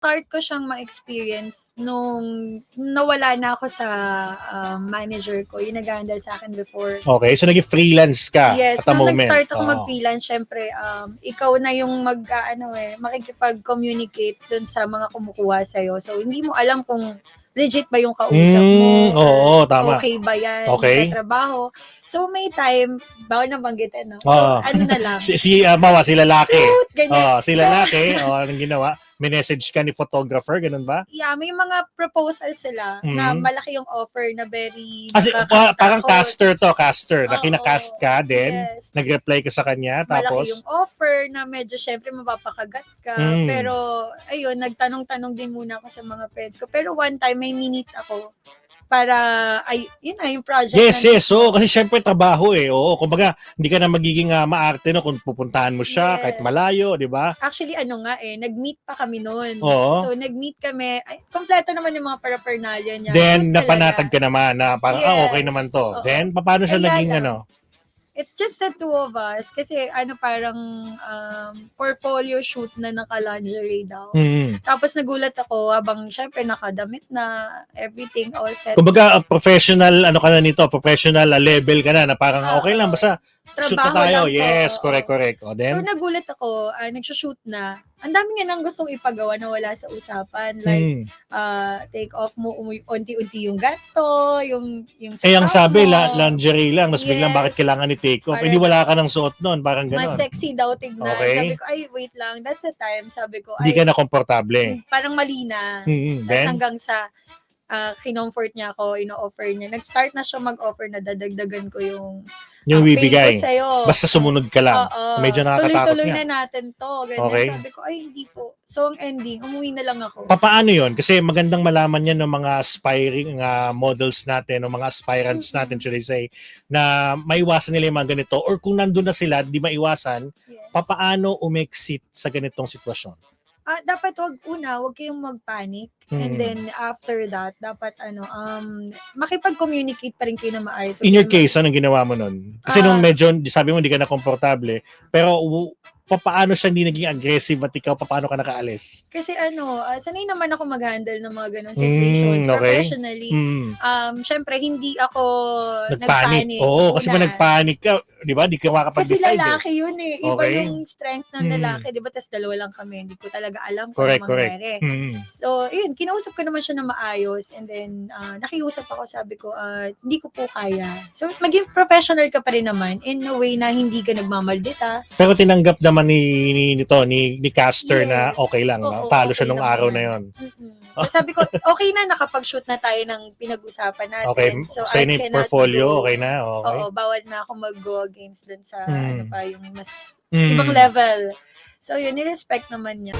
start ko siyang ma-experience nung nawala na ako sa um, manager ko, yung nag-handle sa akin before. Okay, so naging freelance ka Yes, at the nung moment. nag-start ako Oo. mag-freelance, syempre, um, ikaw na yung mag, ah, ano eh, makikipag-communicate dun sa mga kumukuha sa'yo. So, hindi mo alam kung legit ba yung kausap mo. Mm, oo, tama. Okay ba yan? Okay. Sa trabaho. So, may time, bawal na banggitin, no? So, Oo. ano na lang. Si, si uh, Mawa, si lalaki. Ganyan. Oh, si So, lalaki, oh, anong ginawa? May message ka ni photographer, ganun ba? yeah, may mga proposal sila na Mhm. malaki yung offer na very Kasi nakakatakot. parang caster to, caster. Na Oo. kinakast ka, then Yes. nag-reply ka sa kanya, malaki tapos yung offer na medyo syempre mapapakagat ka. Mm. Pero ayun, nagtanong-tanong din muna ako sa mga friends ko. Pero one time may minute ako para ay yun na yung project. Yes, na- yes. Oo, kasi syempre trabaho eh. Oo, kumbaga, hindi ka na magiging ah, maarte no kung pupuntahan mo siya Yes. kahit malayo, di ba? Actually ano nga eh, nag-meet pa kami noon. Oo. So nag-meet kami, ay, kompleto naman yung mga paraphernalia niya. Then, napanatag ka naman na parang, ah, okay Yes. naman to. Oo. Then, paano siya Kaya naging lang. ano? It's just the two of us kasi ano parang um, portfolio shoot na naka-lingerie daw. Mm. Tapos nagulat ako habang syempre nakadamit na everything all set. Kumbaga, professional, ano ka na nito, professional ah, level ka na, na parang Ah, okay lang, oo. Basta shoot na Trabaho tayo. lang Yes, oo. correct, correct. O, So then, nagulat ako, uh, nagsushoot na. Ang dami nga nang gustong ipagawa na wala sa usapan. Like, mm. uh, take off mo umi- unti-unti yung gato, yung yung eh, ang sabi, mo. la- lingerie lang, tapos biglang Yes. bakit kailangan i-take off? Correct. Hindi wala ka ng suot nun, parang Mas gano'n. sexy daw tignan. Okay. Sabi ko, ay, wait lang. That's the time. Sabi ko, Hindi ay, ka na komportable. parang mali na. Mm, Tapos then, hanggang sa uh, kinomfort niya ako, ino-offer niya. Nag-start na siya mag-offer na dadagdagan ko yung yung pay bibigay. sa'yo. Basta sumunod ka lang. Oo. Medyo nakakatakot Tuloy-tuloy na natin to. Ganyan. Okay. Sabi ko, ay, hindi po. So, ang ending, umuwi na lang ako. Papaano yon? Kasi magandang malaman yan ng mga aspiring ah, models natin, ng mga aspirants Mhm. natin, should I say, na maiwasan nila yung mga ganito. Or kung nandun na sila, di maiwasan, Yes. papaano umexit sa ganitong sitwasyon? Ah, dapat wag una, wag kayong magpanic. And Mm. then after that, dapat ano, um makipag-communicate pa rin kayo na maayos. In your case, anong ginawa mo nun? Kasi Ah. nung medyo, sabi mo, hindi ka na komportable, pero papaano siya hindi naging aggressive at ikaw, papaano ka nakaalis? Kasi ano, ah, sanay naman ako mag-handle ng mga ganong Mm, situations okay. professionally. Hmm. Um, syempre hindi ako Nagpanic. nagpanic. Oo, kasi ba nagpanic ka, di ba? Di ka Kasi makapag-decide. eh. lalaki yun eh. Iba Okay. yung strength ng Mm. lalaki, di ba? Tapos dalawa lang kami. Hindi ko talaga alam kung Correct, ano mangyari. Hmm. So, yun, kinausap ko naman siya na maayos and then ah, nakiusap ako, sabi ko, ah, hindi ko po kaya. So, maging professional ka pa rin naman in a way na hindi ka nagmamaldita. Pero tinanggap naman ni, ni nito ni ni Caster na Yes. okay lang, no? Oo, Talo siya okay nung naman araw na 'yon. Mm-mm. So, sabi ko, okay na, nakapag-shoot na tayo ng pinag-usapan natin. Okay, So, sa I cannot portfolio, go- okay na, okay. Oo, bawal na ako mag-go against dun sa Mm. ano pa, yung mas Mm. ibang level. So, yun, nirespect naman niya.